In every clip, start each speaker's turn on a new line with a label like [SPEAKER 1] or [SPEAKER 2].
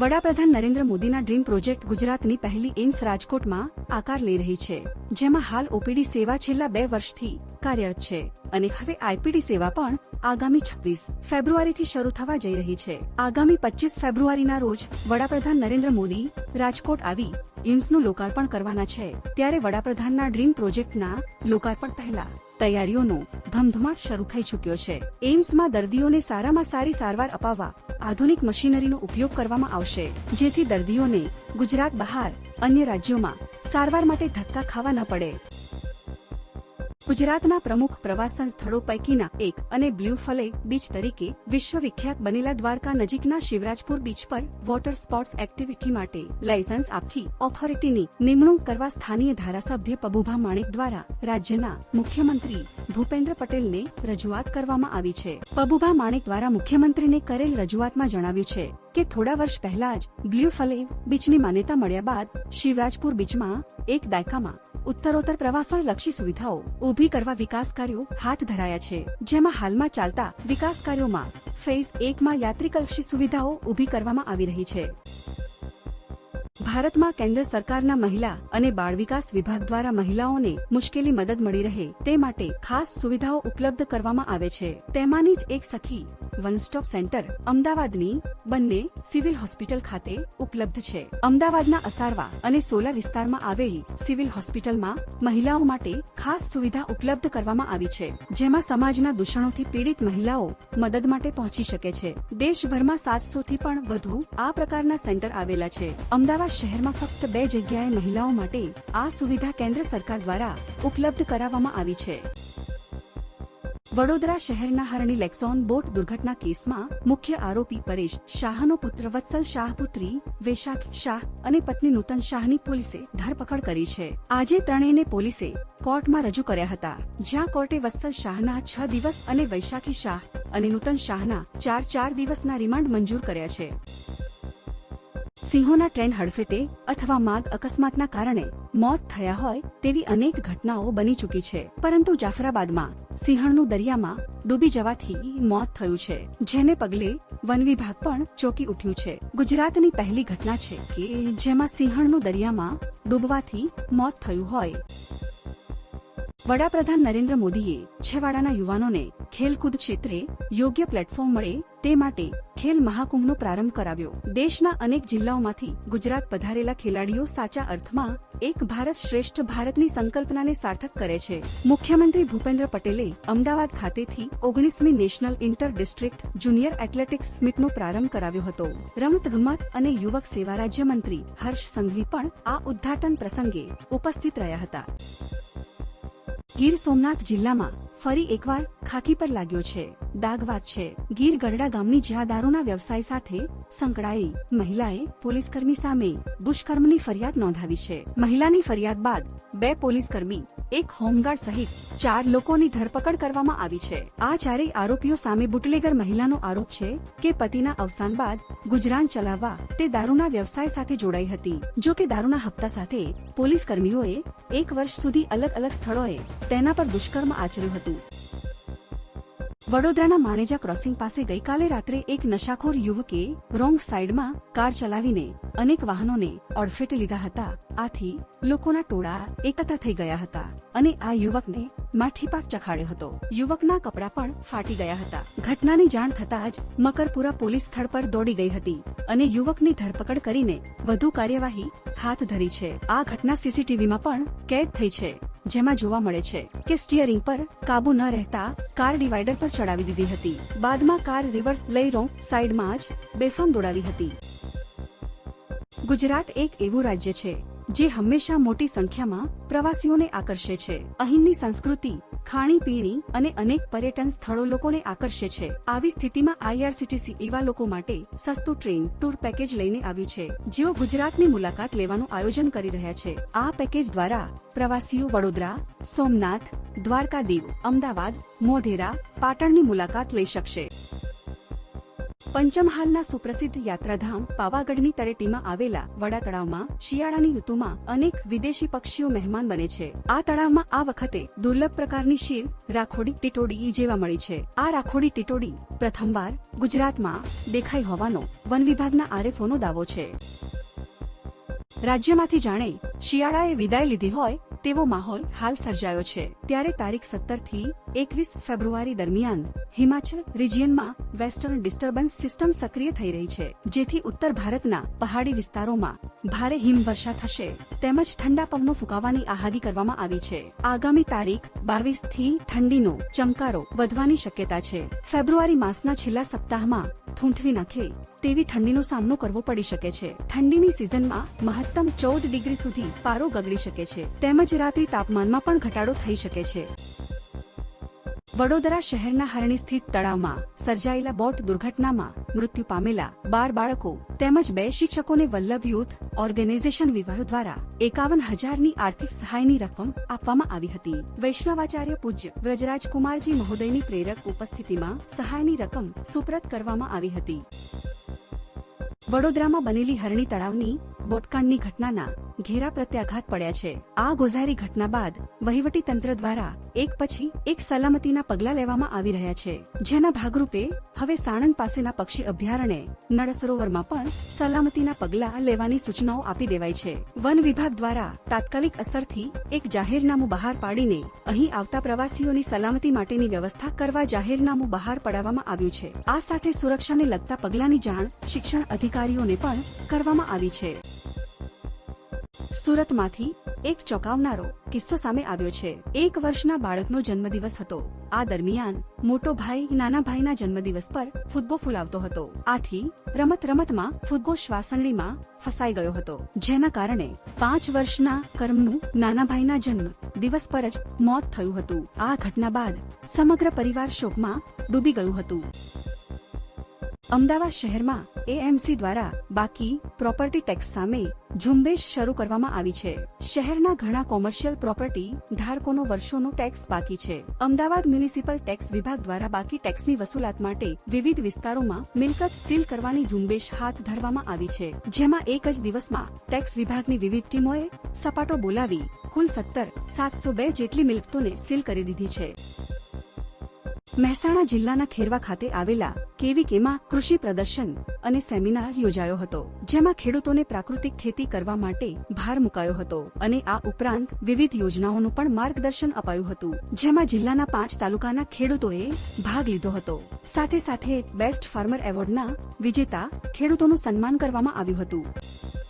[SPEAKER 1] વડાપ્રધાન નરેન્દ્ર મોદીના dream project ગુજરાતની પહેલી એમ્સ રાજકોટમાં આકાર લઈ રહી છે, જેમાં હાલ ઓપીડી સેવા છેલ્લા બે વર્ષથી કાર્યરત છે અને હવે આઈપીડી સેવા પણ આગામી છવ્વીસ ફેબ્રુઆરીથી શરૂ થવા જઈ રહી છે. આગામી પચીસ ફેબ્રુઆરીના રોજ વડાપ્રધાન નરેન્દ્ર મોદી રાજકોટ આવી એમ્સનું લોકાર્પણ કરવાના છે. ત્યારે વડાપ્રધાનના ડ્રીમ પ્રોજેક્ટના લોકાર્પણ પહેલા તૈયારીઓનો ધમધમાટ શરૂ થઈ ચૂક્યો છે. એઇમ્સમાં દર્દીઓને સારામાં સારી સારવાર અપાવવા આધુનિક મશીનરીનો ઉપયોગ કરવામાં આવશે, જેથી દર્દીઓને ગુજરાત બહાર અન્ય રાજ્યોમાં સારવાર માટે ધક્કા ખાવા ન પડે. ગુજરાતના પ્રમુખ પ્રવાસન સ્થળો પૈકીના એક અને બ્લુ ફલે બીચ તરીકે વિશ્વવિખ્યાત બનેલા દ્વારકા નજીકના શિવરાજપુર બીચ પર વોટર સ્પોર્ટ્સ એક્ટિવિટી માટે લાયસન્સ આપતી ઓથોરિટીની નિમણૂક કરવા સ્થાનીય ધારાસભ્ય પબુભા માણેક દ્વારા રાજ્યના મુખ્યમંત્રી ભૂપેન્દ્ર પટેલને રજૂઆત કરવામાં આવી છે. પબુભા માણેક દ્વારા મુખ્યમંત્રીને કરેલ રજૂઆતમાં જણાવ્યું છે કે થોડા વર્ષ પહેલા જ બ્લુ ફલે બીચની માન્યતા મળ્યા બાદ શિવરાજપુર બીચમાં એક દાયકામાં ઉત્તરોત્તર પ્રવાસન લક્ષી સુવિધાઓ, ઊભી કરવા વિકાસ કાર્યો હાથ ધરાયા છે. જેમાં હાલમાં ચાલતા વિકાસ કાર્યોમાં ફેઝ એકમાં યાત્રિકલક્ષી સુવિધાઓ ઊભી કરવામાં આવી રહી છે. ભારતમાં કેન્દ્ર સરકારના મહિલા અને બાળ વિકાસ વિભાગ દ્વારા મહિલાઓને મુશ્કેલી મદદ મળી રહે તે માટે ખાસ સુવિધાઓ ઉપલબ્ધ કરવામાં આવે છે. તેમાંની જ એક સખી વન સ્ટોપ સેન્ટર અમદાવાદની બંને સિવિલ હોસ્પિટલ ખાતે ઉપલબ્ધ છે. અમદાવાદના અસારવા અને સોલા વિસ્તારમાં આવેલી સિવિલ હોસ્પિટલમાં મહિલાઓ માટે ખાસ સુવિધા ઉપલબ્ધ કરવામાં આવી છે, જેમાં સમાજના દૂષણોથી પીડિત મહિલાઓ મદદ માટે પહોંચી શકે છે. દેશભરમાં સાતસો થી પણ વધુ આ પ્રકારના સેન્ટર આવેલા છે. અમદાવાદ શહેરમાં ફક્ત બે જગ્યાએ મહિલાઓ માટે આ સુવિધા કેન્દ્ર સરકાર દ્વારા ઉપલબ્ધ કરાવવામાં આવી છે. વડોદરા શહેરના હરણી લેક્સોન બોટ દુર્ઘટના કેસમાં મુખ્ય આરોપી પરેશ શાહનો પુત્ર વત્સલ શાહ પુત્રી, વૈશાખ શાહ અને પત્ની નૂતન શાહની પોલીસે ધરપકડ કરી છે. આજે ત્રણેયને પોલીસે કોર્ટમાં રજૂ કર્યા હતા, જ્યાં કોર્ટે વત્સલ શાહના છ દિવસ અને વૈશાખી શાહ અને નૂતન શાહના ચાર ચાર દિવસના રિમાન્ડ મંજૂર કર્યા છે. સિંહોના ટ્રેન હડફેટે અથવા માર્ગ અકસ્માતના કારણે મોત થયા હોય તેવી અનેક ઘટનાઓ બની ચૂકી છે. પરંતુ જાફરાબાદમાં સિંહણનું દરિયામાં ડૂબી જવાથી મોત થયું છે, જેને પગલે વન વિભાગ પણ ચોકી ઉઠ્યું છે. ગુજરાતની પહેલી ઘટના છે કે જેમાં સિંહણનું દરિયામાં ડૂબવાથી મોત થયું હોય વડાપ્રધાન નરેન્દ્ર મોદીએ છેવાડાના યુવાનોને ખેલકૂદ ક્ષેત્રે યોગ્ય પ્લેટફોર્મ મળે તે માટે ખેલ મહાકુંભનો પ્રારંભ કરાવ્યો. દેશના અનેક જિલ્લાઓમાંથી ગુજરાત પધારેલા ખેલાડીઓ સાચા અર્થમાં એક ભારત શ્રેષ્ઠ ભારતની સંકલ્પનાને સાર્થક કરે છે. મુખ્યમંત્રી ભૂપેન્દ્ર પટેલે અમદાવાદ ખાતેથી ઓગણીસમી national inter district junior athletics મીટનો પ્રારંભ કરાવ્યો હતો. રમત ગમત અને યુવક સેવા રાજ્યમંત્રી હર્ષ સંઘવી પણ આ ઉદ્ઘાટન પ્રસંગે ઉપસ્થિત રહ્યા હતા. ગીર સોમનાથ જિલ્લામાં ફરી એકવાર ખાકી પર લાગ્યો છે. દાગવાત છે. ગીર ગરડા ગામની જ્યાં દારૂના વ્યવસાય સાથે સંકળાયેલી મહિલાએ પોલીસકર્મી સામે દુષ્કર્મની ફરિયાદ નોંધાવી છે. મહિલાની ફરિયાદ બાદ બે પોલીસકર્મી એક હોમગાર્ડ સહિત ચાર લોકોની ધરપકડ કરવામાં આવી છે. આ ચારેય આરોપીઓ સામે બુટલેગર મહિલાનો આરોપ છે કે પતિના અવસાન બાદ ગુજરાન ચલાવવા તે દારૂના વ્યવસાય સાથે જોડાઈ હતી. જો કે દારૂના હપ્તા સાથે પોલીસ કર્મીઓએ એક વર્ષ સુધી અલગ અલગ સ્થળોએ તેના પર દુષ્કર્મ આચર્યું હતું. વડોદરાના માણેજા ક્રોસિંગ પાસે ગઈકાલે રાત્રે એક નશાખોર યુવકે રોંગ સાઈડમાં કાર ચલાવીને અનેક વાહનોને અડફેટે લીધા હતા. આથી લોકોના ટોળા એકત્ર થઈ ગયા હતા અને આ યુવકને માઠીપાક ચખાડ્યો હતો. યુવકના કપડા પણ ફાટી ગયા હતા. ઘટનાની જાણ થતાં જ મકરપુરા પોલીસ સ્થળ પર દોડી ગઈ હતી અને યુવકની ધરપકડ કરીને વધુ કાર્યવાહી હાથ ધરી છે. આ ઘટના સીસીટીવીમાં પણ કેદ થઈ છે. જેમાં જોવા મળે છે કે સ્ટીયરિંગ પર કાબુ ન રહેતા કાર ડિવાઈડર પર ચડાવી દીધી હતી. બાદમાં કાર રિવર્સ લઈ રોંગ સાઈડમાં જ બેફામ દોડાવી હતી. ગુજરાત એક એવું રાજ્ય છે જે હંમેશા મોટી સંખ્યામાં પ્રવાસીઓને આકર્ષે છે. અહીંની સંસ્કૃતિ ખાણીપીણી અને અનેક પર્યટન સ્થળો લોકોને આકર્ષે છે. આવી સ્થિતિમાં આઈઆરસીટીસી એવા લોકો માટે સસ્તું ટ્રેન, ટૂર પેકેજ લઈને આવ્યું છે. જેઓ ગુજરાતની મુલાકાત લેવાનું આયોજન કરી રહ્યા છે. આ પેકેજ દ્વારા પ્રવાસીઓ વડોદરા, સોમનાથ દ્વારકા દીવ અમદાવાદ, મોઢેરા, પાટણની મુલાકાત લઈ શકશે. પંચમહાલના સુપ્રસિદ્ધ યાત્રાધામ પાવાગઢની તળેટીમાં આવેલા વડા તળાવમાં, શિયાળાની ઋતુમાં અનેક વિદેશી પક્ષીઓ મહેમાન બને છે. આ તળાવમાં આ વખતે દુર્લભ પ્રકારની શીર, રાખોડી, ટીટોડી જેવા મળી છે. આ રાખોડી, ટીટોડી પ્રથમવાર ગુજરાતમાં દેખાઈ હોવાનો વન વિભાગના આરએફઓનો દાવો છે. રાજ્યમાંથી જાણે શિયાળાએ વિદાય લીધી હોય તેવો માહોલ હાલ સર્જાયો છે. ત્યારે તારીખ સત્તરથી એકવીસ ફેબ્રુઆરી દરમિયાન હિમાચલ રિજિયનમાં વેસ્ટર્ન ડિસ્ટર્બન્સ સિસ્ટમ સક્રિય થઈ રહી છે. જેથી ઉત્તર ભારતના પહાડી વિસ્તારોમાં ભારે હિમવર્ષા થશે. તેમજ ઠંડા પવનો ફૂંકાવાની આહાદી કરવામાં આવી છે. આગામી તારીખ બાવીસથી ઠંડીનો ચમકારો વધવાની શક્યતા છે. ફેબ્રુઆરી માસના છેલ્લા સપ્તાહમાં થૂંઠવી નાખે તેવી ઠંડીનો સામનો કરવો પડી શકે છે. ઠંડીની સિઝનમાં મહત્તમ ચૌદ ડિગ્રી સુધી પારો ગગડી શકે છે. તેમજ રાત્રિ તાપમાનમાં પણ ઘટાડો થઈ શકે છે. વડોદરા શહેરના હરણી સ્થિત તળાવમાં સર્જાયેલા બોટ દુર્ઘટનામાં મૃત્યુ પામેલા બાર બાળકો તેમજ બે શિક્ષકોને વલ્લભ યુથ ઓર્ગેનાઇઝેશન વિભાગ દ્વારા એકાવન હજારની આર્થિક સહાયની રકમ આપવામાં આવી હતી. વૈષ્ણવાચાર્ય પૂજ્ય વ્રજરાજકુમારજી મહોદયની પ્રેરક ઉપસ્થિતિમાં સહાયની રકમ સુપ્રત કરવામાં આવી હતી. વડોદરામાં બનેલી હરણી તળાવની બોટકાંડની ઘટનાના ઘેરા પ્રત્યાઘાત પડ્યા છે. આ ગોઝારી ઘટના બાદ વહીવટી તંત્ર દ્વારા એક પછી એક સલામતીના પગલાં લેવામાં આવી રહ્યા છે. જેના ભાગરૂપે હવે સાણંદ પાસેના પક્ષી અભયારણ્ય નળ સરોવરમાં પણ સલામતીના પગલાં લેવાની સૂચનાઓ આપી દેવાઈ છે. વન વિભાગ દ્વારા તાત્કાલિક અસરથી એક જાહેરનામું બહાર પાડીને અહીં આવતા પ્રવાસીઓની સલામતી માટેની વ્યવસ્થા કરવા જાહેરનામું બહાર પડાવવામાં આવ્યું છે. આ સાથે સુરક્ષાને લગતા પગલાંની જાણ શિક્ષણ અધિકારીઓને પણ કરવામાં આવી છે. સુરતમાંથી એક ચોંકાવનારો કિસ્સો સામે આવ્યો છે. એક વર્ષના બાળકનો જન્મદિવસ હતો. આ દરમિયાન મોટો ભાઈ નાના ભાઈના જન્મદિવસ પર ફૂદગો ફૂલાવતો હતો. આથી રમત રમતમાં ફૂદગો શ્વાસણીમાં ફસાઈ ગયો હતો. જેના કારણે પાંચ વર્ષના કર્મનું નાના ભાઈના જન્મ દિવસ પર જ મોત થયું હતું. આ ઘટના બાદ સમગ્ર પરિવાર શોકમાં ડૂબી ગયું હતું. અમદાવાદ શહેરમાં એએમસી દ્વારા બાકી પ્રોપર્ટી ટેક્સ સામે ઝુંબેશ શરૂ કરવામાં આવી છે. શહેરના ઘણા કોમર્શિયલ પ્રોપર્ટી ધારકોનો વર્ષોનો ટેક્સ બાકી છે. અમદાવાદ મ્યુનિસિપલ ટેક્સ વિભાગ દ્વારા બાકી ટેક્સની વસૂલાત માટે વિવિધ વિસ્તારોમાં મિલકત સીલ કરવાની ઝુંબેશ હાથ ધરવામાં આવી છે. જેમાં એક જ દિવસમાં ટેક્સ વિભાગની વિવિધ ટીમોએ સપાટો બોલાવી કુલ સત્તર સાતસો બે જેટલી મિલકતોને સીલ કરી દીધી છે. મહેસાણા જિલ્લાના ખેરવા ખાતે આવેલા કેવીકેમાં કૃષિ પ્રદર્શન અને સેમિનાર યોજાયો હતો, જેમાં ખેડૂતોને પ્રાકૃતિક ખેતી કરવા માટે ભાર મુકાયો હતો અને આ ઉપરાંત વિવિધ યોજનાઓનું પણ માર્ગદર્શન અપાયું હતું, જેમાં જિલ્લાના પાંચ તાલુકાના ખેડૂતોએ ભાગ લીધો હતો. સાથે સાથે બેસ્ટ ફાર્મર એવોર્ડના વિજેતા ખેડૂતોનું સન્માન કરવામાં આવ્યું હતું.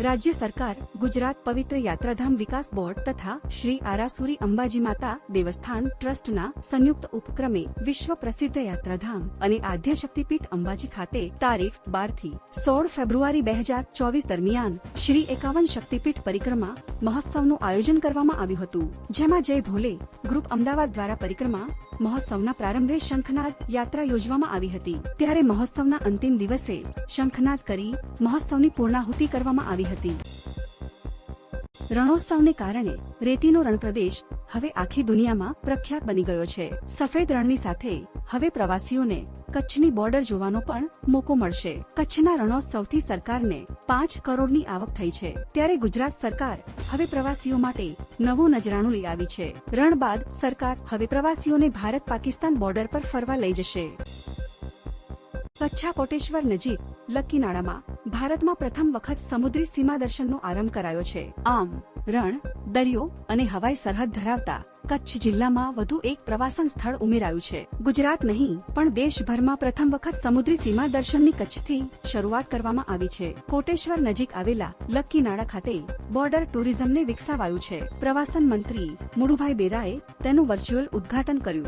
[SPEAKER 1] રાજ્ય સરકાર, ગુજરાત પવિત્ર યાત્રાધામ વિકાસ બોર્ડ તથા શ્રી આરાસુરી અંબાજી માતા દેવસ્થાન ટ્રસ્ટના સંયુક્ત ઉપક્રમે વિશ્વ પ્રસિદ્ધ યાત્રાધામ અને આધ્ય શક્તિપીઠ અંબાજી ખાતે તારીખ બારથી સોળ ફેબ્રુઆરી બે હજાર ચોવીસ દરમિયાન શ્રી એકાવન શક્તિપીઠ પરિક્રમા મહોત્સવનું આયોજન કરવામાં આવ્યું હતું. જેમાં જય ભોલે ગ્રુપ અમદાવાદ દ્વારા પરિક્રમા મહોત્સવના પ્રારંભે શંખનાદ યાત્રા યોજવામાં આવી હતી. ત્યારે મહોત્સવના અંતિમ દિવસે શંખનાદ કરી મહોત્સવની પૂર્ણાહુતિ કરવામાં આવી હતી. રણોત્સવને કારણે રેતીનો રણપ્રદેશ હવે આખી દુનિયામાં પ્રખ્યાત બની ગયો છે. સફેદ રણની સાથે હવે પ્રવાસીઓને કચ્છની બોર્ડર જોવાનો પણ મોકો મળશે. કચ્છના રણોત્સવથી સરકારને પાંચ કરોડની આવક થઈ છે. ત્યારે ગુજરાત સરકાર હવે પ્રવાસીઓ માટે નવું નજરાણું લઈ આવી છે. રણ બાદ સરકાર હવે પ્રવાસીઓને ભારત પાકિસ્તાન બોર્ડર પર ફરવા લઈ જશે. કચ્છા કોટેશ્વર નજીક લક્કીનાળામાં ભારતમાં પ્રથમ વખત સમુદ્રી સીમા દર્શનનો આરંભ કરાયો છે. આમ, રણ, દરિયો અને હવાઈ સરહદ ધરાવતા કચ્છ જિલ્લામાં વધુ એક પ્રવાસન સ્થળ ઉમેરાયું છે. ગુજરાત નહીં, પણ દેશભરમાં પ્રથમ વખત સમુદ્રી સીમા દર્શનની કચ્છથી શરૂઆત કરવામાં આવી છે. કોટેશ્વર નજીક આવેલા લક્કીનાળા ખાતે બોર્ડર ટુરિઝમને વિકસાવાયું છે. પ્રવાસન મંત્રી મુળુભાઈ બેરાએ તેનું વર્ચ્યુઅલ ઉદ્ઘાટન કર્યું.